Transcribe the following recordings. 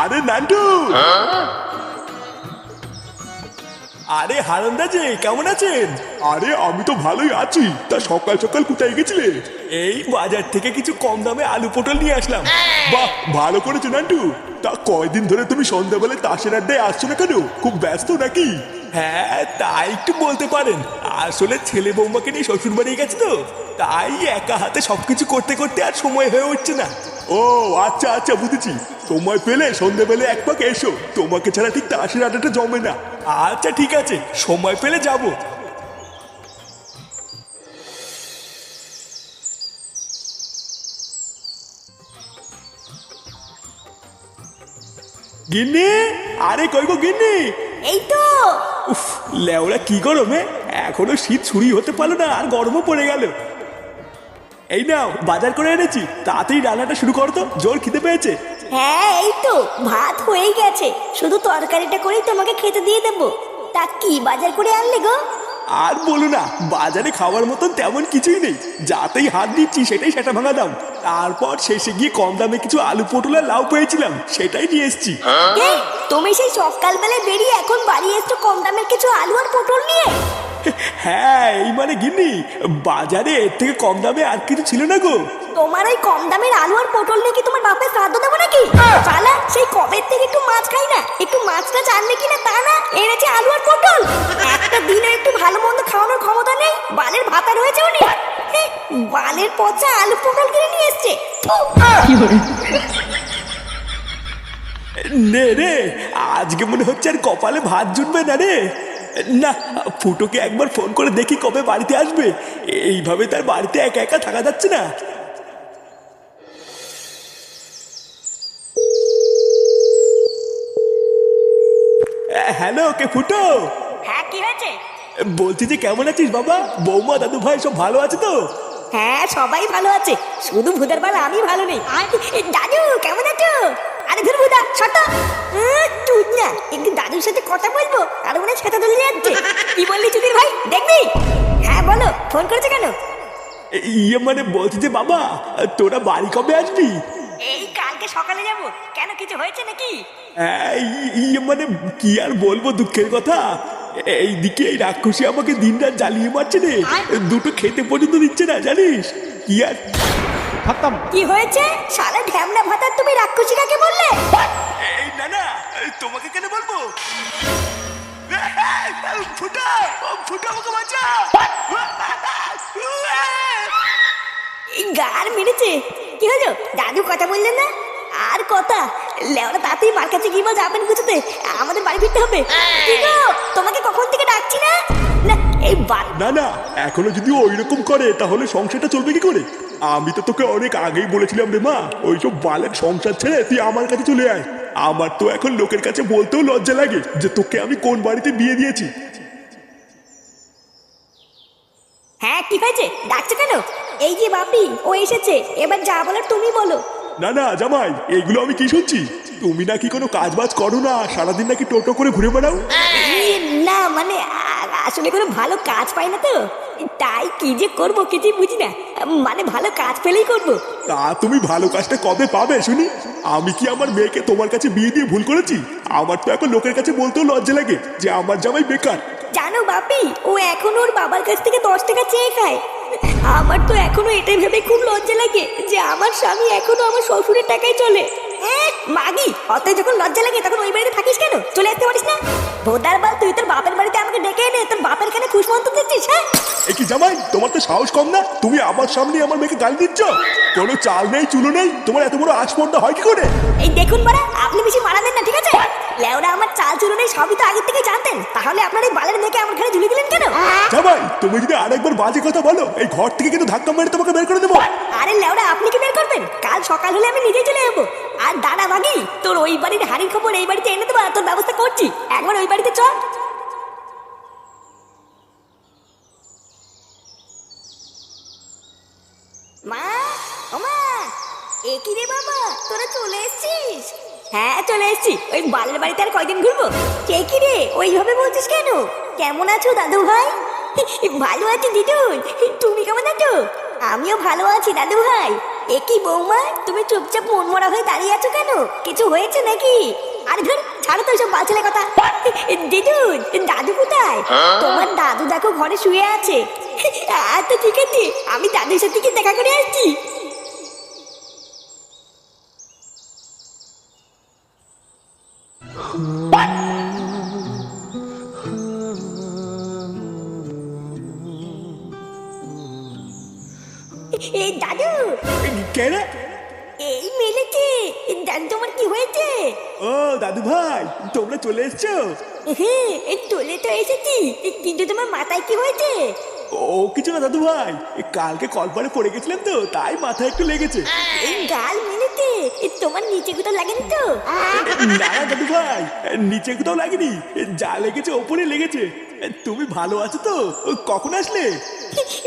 আরে নান্টু। আরে হারান্দা যে কেমন আছেন? আরে আমি তো ভালোই আছি। তা সকাল সকাল কোথায় গেছিলে? এই বাজার থেকে কিছু কম দামে আলু পটল নিয়ে আসলাম। বাহ ভালো করেছ নান্টু। তা কয়দিন ধরে তুমি সন্ধ্যাবেলায় তাসের আড্ডায় আসছো না কেন? খুব ব্যস্ত নাকি? হ্যাঁ তাই একটু বলতে পারেন। আসলে ছেলে বৌমাকে নিয়ে শ্বশুর বাড়ি গেছে তো। তাই একা হাতে সবকিছু করতে করতে আর সময় হয়ে উঠছে না। ও আচ্ছা আচ্ছা বুঝেছি। সময় পেলে সন্ধ্যেবেলে এক পাক এসো। তোমাকে ছাড়া ঠিক তাসের আড্ডাটা জমে না। আচ্ছা ঠিক আছে সময় পেলে যাব। গিন্নি আরে কই গো গিন্নি? এই তো। উফ লেওরা কি গরমে? এখনও শীত ছুরি হতে পারল না আর গরমও পড়ে গেল। এই নাও বাজার করে এনেছি। তাড়াতাড়ি রান্নাটা শুরু করতো জোর খিদে পেয়েছে। হ্যাঁ এই তো ভাত হয়েই গেছে। শুধু তরকারিটা করেই তোমাকে খেতে দিয়ে দেবো। তা কি বাজার করে আনলে গো? আর বলো না বাজারে খাওয়ার মতন তেমন কিছুই নেই। যাতেই হাত দিচ্ছি সেটাই সেটা ভাঙা দাম। তারপর শেষে গিয়ে কম দামে কিছু আলু পটল আর লাউ পেয়েছিলাম সেটাই নিয়ে এসেছি। কে তুমি সেই সকালবেলায় বেরিয়ে এখন বাড়ি এসছো কম দামের কিছু আলু আর পটল নিয়ে? হ্যাঁ এই মানে গিন্নি বাজারে এর থেকে কম দামে আর কিছু ছিল না গো। তোমার ওই কম দামের আলু আর পটল নিয়ে কি তোমার বাপের শ্রাদ্ধ দেবো নাকি? চালা সেই কবের থেকে একটু মাছ খাই না একটু মাছটা জানলে কিনা তা না? এনেছে আলু আর পটল। একটা দিনে একটু ভালো মন্দ খাওয়ানোর ক্ষমতা নেই বালের ভাতা রয়েছে উনি। বালের পচা আলু পটল কিনে নিয়ে এসছে। নে রে আজকে মনে হচ্ছে আর কপালে ভাত জুটবে না রে। না ফুটোকে একবার ফোন করে দেখি কবে বাড়িতে আসবে। এইভাবে তার বাড়িতে একা একা থাকা যাচ্ছে না। হ্যালো কে ফুটো? হ্যাঁ কি হয়েছে? বলছি যে কেমন আছিস বাবা? বৌমা দাদু ভাই সব ভালো আছে তো? হ্যাঁ সবাই ভালো আছে। শুধু ভূতের বেলা আমি ভালো নেই। দাদু কেমন আছো? আরে ছোট তুই না একটু দাদুর সাথে কথা বলব আর মনে সেটা দলে যাচ্ছে কি বললি চুদির ভাই? দেখবি? হ্যাঁ বলো ফোন করেছে কেন? ইয়ে মানে বলছি যে বাবা তোরা বাড়ি কবে আসবি? এই কালকে সকালে যাব। কেন কিছু হয়েছে নাকি? হ্যাঁ, ইয়ে মানে কি আর বলব দুঃখের কথা? এইদিকে এই রাক্ষসী আমাকে দিন রাত জ্বালিয়ে মারছে রে। দুটো খেতে পর্যন্ত দিচ্ছে না জানিস? কি আর কি হয়েছে? সারা ঢ্যামনা ভাতার তুমি রাক্ষসী কাকে বললে? এই না না তোমাকে কেন বলব? ফুটা ফুটা আমাকে বাঁচা। এই গার মেরেছে। কি হলো? দাদু কথা বললেন না? আর কথা? লেওরা তাতেই মার কাছে গিয়ে বল যাবেন বুঝতে আমাদের বাড়ি ফিরতে হবে। তোমাকে কখন থেকে ডাকছি না? না এই না না এখনও যদি ওই রকম করে তাহলে সংসারটা চলবে কি করে? আমি তো তোকে অনেক আগেই বলেছিলাম রে মা ওইসব বালের সংসার ছেড়ে তুই আমার কাছে চলে আয়। আমার তো এখন লোকের কাছে বলতেও লজ্জা লাগে যে তোকে আমি কোন বাড়িতে বিয়ে দিয়েছি। হ্যাঁ কি হয়েছে? ডাকছো কেন? এই যে বাপি ও এসেছে। এবার যা বলার তুমি বলো। না না জামাই এইগুলো আমি কি শুনছি? তুমি নাকি কোনো কাজ বাজ করো না সারাদিন নাকি টোটো করে ঘুরে বেড়াও? না মানে আসলে কোনো ভালো কাজ পাই না তো। তাই কি যে করব কিছুই বুঝি না। মানে ভালো কাজ পেলেই করব। তা তুমি ভালো কাজটা কবে পাবে শুনি? আমি কি আমার মেয়েকে তোমার কাছে বিয়ে দিয়ে ভুল করেছি? আমার তো এখন লোকের কাছে বলতেও লজ্জা লাগে যে আমার জামাই বেকার। জানো বাপি ও এখন ওর বাবার কাছ থেকে দশ টাকা চেয়ে খায়। আমার তো এখনও এটাই ভেবে খুব লজ্জা লাগে যে আমার স্বামী এখনও আমার শ্বশুরের টাকায় চলে। মাগি অত যখন লজ্জা লাগে তখন ওই বাড়িতে থাকিস কেন? চলে আসতে পারিস না? ভোদার বাল তুই তোর বাপের বাড়িতে আমাকে ডেকে এনে তোর বাপের কানে খুশমন্ত দিচ্ছিস হ্যাঁ? এ কি জামাই তোমার তো সাহস কম না? তুমি আমার সামনে আমার মেয়েকে গালি দিচ্ছ? কোনো চাল নেই চুলো নেই তোমার এত বড় আসমর্দা হয় কি করে? এই দেখুন বাড়া আপনি বেশি মারা দেন না ঠিক আছে? লেওরা আমার চাল চুলো নেই সবই তো আগের থেকে জানতেন। তাহলে আপনার এই বালের মেয়েকে আমার ঘরে ঝুলিয়ে দিলেন কেন? জামাই তুমি যদি আরেকবার বাজে কথা বলো এই ঘর থেকে কিন্তু ধাক্কা মেরে তোমাকে বের করে দেবো। আরে লেওরা আপনি কি বের করবেন? কাল সকাল হলে আমি নিজেই চলে যাব। আর দাদা মাগি তোর ওই বাড়ির হাড়ির খবর এই বাড়িতে এনে দেবো তোর ব্যবস্থা করছি। একবার ওই বাড়িতে চল মা, এ কি রে বাবা, তোরা চলে এসেছিস? হ্যাঁ চলে এসেছি। ওই বালের বাড়িতে আর কয়দিন ঘুরবো? কে কি রে, ওইভাবে বলছিস কেন? কেমন আছো দাদু ভাই? ভালো আছি দিদুন। তুমি কেমন আছো? আমিও ভালো আছি দাদু ভাই। এ কি বৌমা তুমি চুপচাপ মন মরা হয়ে দাঁড়িয়ে আছো কেন? কিছু হয়েছে নাকি? আরে ধর ছাড়ো তো সব বাচ্চালে কথা। দিদু দাদু কোথায়? তোমার দাদু দেখো ঘরে শুয়ে আছে। আচ্ছা ঠিক আছে আমি দাদুর সাথে কি দেখা করে আসছি? এই দাদু! কে রে? এই মেলেছে দাদু তোমার কি হয়েছে? ও দাদু ভাই তোমরা চলে এসছো? হ্যাঁ এই চলে তো এসেছি। কিন্তু তোমার মাথায় কি হয়েছে? ও কিছু না দাদু ভাই। কালকে কলপারে পড়ে গেছিলাম তো তাই মাথায় একটু লেগেছে। এই গাল মেলেছে তোমার নিচে কোথাও লাগেনি তো? না দাদু ভাই নিচে কোথাও লাগেনি। যা লেগেছে ওপরে লেগেছে। তুমি ভালো আছো তো? কখন আসলে?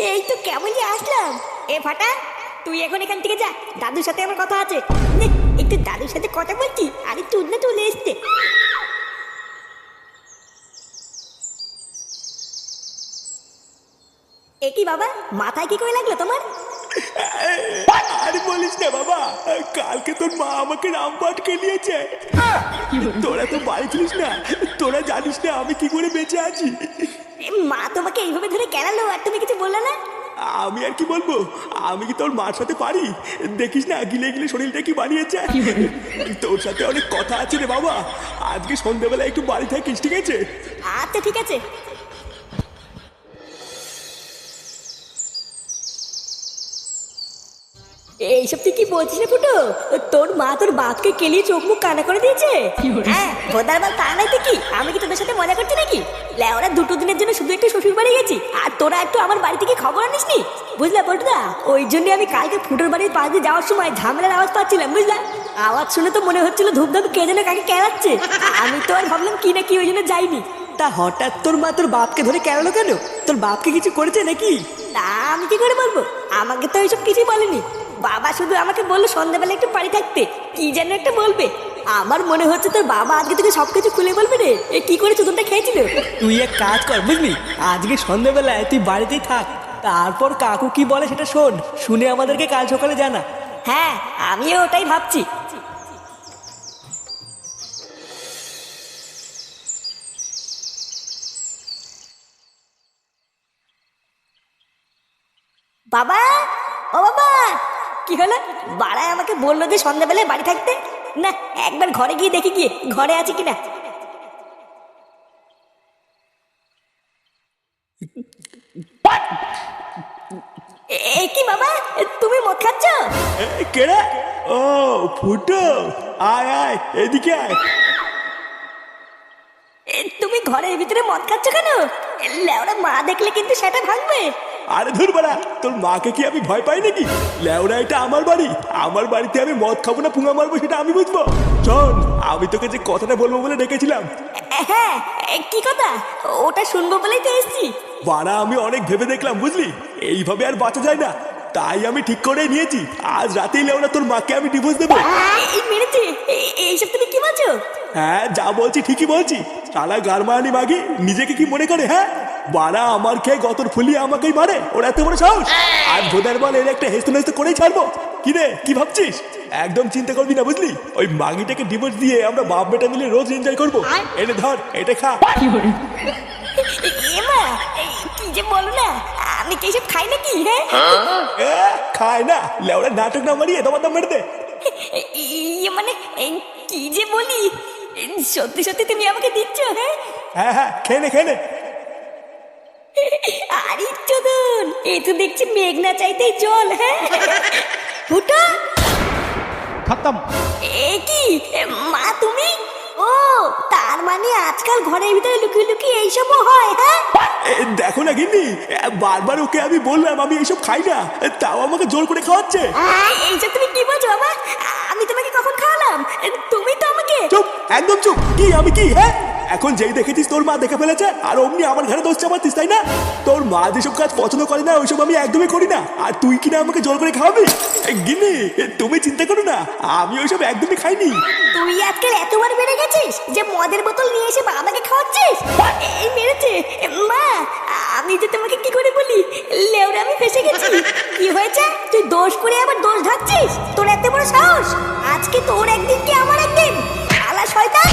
এই তো কেমনই আসলাম। এ ফাটা তুই এখন এখান থেকে যা। দাদুর সাথে আমার কথা আছে। একটু দাদুর সাথে কথা বলছি আরে তুই না চলে এসছে। এ কি বাবা মাথায় কি করে লাগল তোমার? আরে বলিস না বাবা কালকে তোর মা আমাকে রামপাট খেলিয়েছে। তোরা তো বাড়ি ছিলিস না তোরা জানিস না আমি কি করে বেঁচে আছি। মা তোমাকে এইভাবে ধরে কেলালো আর তুমি কিছু বললে না? আমি আর কি বলব? আমি কি তোর মার সাথে পারি? দেখিস না, গিলে গিলে শরীরটা কি বানিয়েছে? তোর সাথে অনেক কথা আছে রে বাবা। আজকে সন্ধ্যেবেলা একটু বাড়ি থাকিস, ঠিক আছে? আচ্ছা ঠিক আছে। এইসব তুই কি বলছিস রে ফুটো? তোর মা তোর বাপকে কেলিয়ে চোখ মুখ কানা করে দিয়েছে? হ্যাঁ ভোদার বাল তা নাই তো কি? আমি কি তোদের সাথে মজা করছি নাকি? লেওরা দুটো দিনের জন্য শুধু একটু শ্বশুর বাড়ি গেছি আর তোরা একটু আমার বাড়ি থেকে খবর আনিস নি? বুঝলা পটুদা ওই জন্য আমি কালকে ফুটোর বাড়ির পাশ দিয়ে যাওয়ার সময় ঝামেলার আওয়াজ পাচ্ছিলাম বুঝলা? আওয়াজ শুনে তো মনে হচ্ছিল ধূপধাপ কে যেন কাকে কেড়াচ্ছে আমি তো আর ভাবলাম কি না কি ওই জন্য যাইনি। তা হঠাৎ তোর মা তোর বাপকে ধরে কেন কেন? তোর বাপকে কিছু করেছে নাকি? তা আমি কি করে বলব? আমাকে তো এইসব কিছুই বলেনি। বাবা শুধু আমাকে বলল সন্ধ্যাবেলা একটু বাড়ি থাকতে। কি যেন একটা বলবে। আমার মনে হচ্ছে তোর বাবা আজকে তোকে সবকিছু খুলে বলবে রে। এ কি করে চুদনটা খেয়েছিল? তুই এক কাজ কর বুঝলি? আজকে সন্ধ্যেবেলায় তুই বাড়িতেই থাক। তারপর কাকু কি বলে সেটা শোন। শুনে আমাদেরকে কাল সকালে জানা। হ্যাঁ আমিও ওটাই ভাবছি। বাবা! কি হলো? বাড়ায় আমাকে বলল যে সন্ধ্যাবেলায় বাড়ি থাকতে? না একবার ঘরে গিয়ে দেখি গিয়ে ঘরে আছে কিনা। কি বাবা? তুমি মদ খাচ্ছ? এ, কে রে? ও ফুটো। আয় আয় এদিকে আয়। তুমি ঘরের ভিতরে মদ খাচ্ছ কেন? লেওরা মা দেখলে কিন্তু সেটা ভাঙবে। আরে ধর বাড়া তোর মাকে কি আমি ভয় পাই নাকি? লেওরা এটা আমার বাড়ি। আমার বাড়িতে আমি মদ খাব না পুঙা মারবো সেটা আমি বুঝব। শোন আমি তোকে যে কথাটা বলব বলে ডেকেছিলাম। হ্যাঁ কি কথা? ওটা শুনব বলেই তো এসছি। বাড়া আমি অনেক ভেবে দেখলাম বুঝলি? এইভাবে আর বাঁচা যায় না। তাই আমি ঠিক করে নিয়েছি। আজ রাতেই লেওরা তোর মাকে আমি ডিভোর্স দেবো। মেরেছে। এইসব তুমি কি বলছো? হ্যাঁ যা বলছি ঠিকই বলছি। সালা গারমানি মাগি নিজেকে কি মনে করে হ্যাঁ? বাড়া আমার খেয়ে গতর ফুলিয়ে আমাকেই মারে। ওর এত বড় সাহস? আর ভোদার বল এর একটা হেস্ত নেস্ত করেই ছাড়বো। কি রে কি ভাবছিস? একদম চিন্তা করবি না বুঝলি? ওই মাগিটাকে ডিভোর্স দিয়ে আমরা বাপ বেটা মিলে রোজ এনজয় করব। এনে ধর এটা খা। কি যে বলো না? আমি কি এসব খাই নাকি হ্যাঁ খায় না। লেওড়া নাটক না মারিয়ে তোমার দাম মেরে দে। ইয়ে মানে কি যে বলি? সত্যি সত্যি তুমি আমাকে দিচ্ছ হ্যাঁ হ্যাঁ হ্যাঁ খেয়ে নে খেয়ে নে। আরে চোদন। এ তো দেখছি মেঘনা চাইতেই জল হ্যাঁ? ফুটা? খতম। এ কি? মা তুমি? ও তার মানে আজকাল ঘরের ভিতরে লুকিয়ে লুকিয়ে এইসবও হয় হ্যাঁ? দেখো না গিন্নি বারবার ওকে আমি বললাম আমি এইসব খাই না তাও আমাকে জোর করে খাওয়াচ্ছে। এইসব তুমি কি বলছো বাবা? আমি তোমাকে কখন খাওয়ালাম? তুমি তো আমাকে চুপ একদম চুপ কি আমি কি হ্যাঁ? এখন যেই দেখেছিস তোর মা দেখে ফেলেছে আর অমনি আমার ঘরে দোষ চাপাতিস তাই না? তোর মা যেসব কাজ পছন্দ করে না ওইসব আমি একদমই করি না। আর তুই কিনা আমাকে জোর করে খাওয়াবি? এ, তুমি চিন্তা করো না আমি ওইসব একদমই খাইনি। তুই আজকাল এতবার বেড়ে গেছিস যে মদের বোতল নিয়ে এসে বাবাকে খাওয়াচ্ছিস? এই মেরেছে মা আমি আমি যে তোমাকে কি করে বলি? লেওরা আমি ফেসে গেছি। কি হয়েছে? তুই দোষ করে আবার দোষ ঢাকছিস? তোর এত বড় সাহস? আজকে তোর একদিন কি আমার একদিন? আলা শয়তান!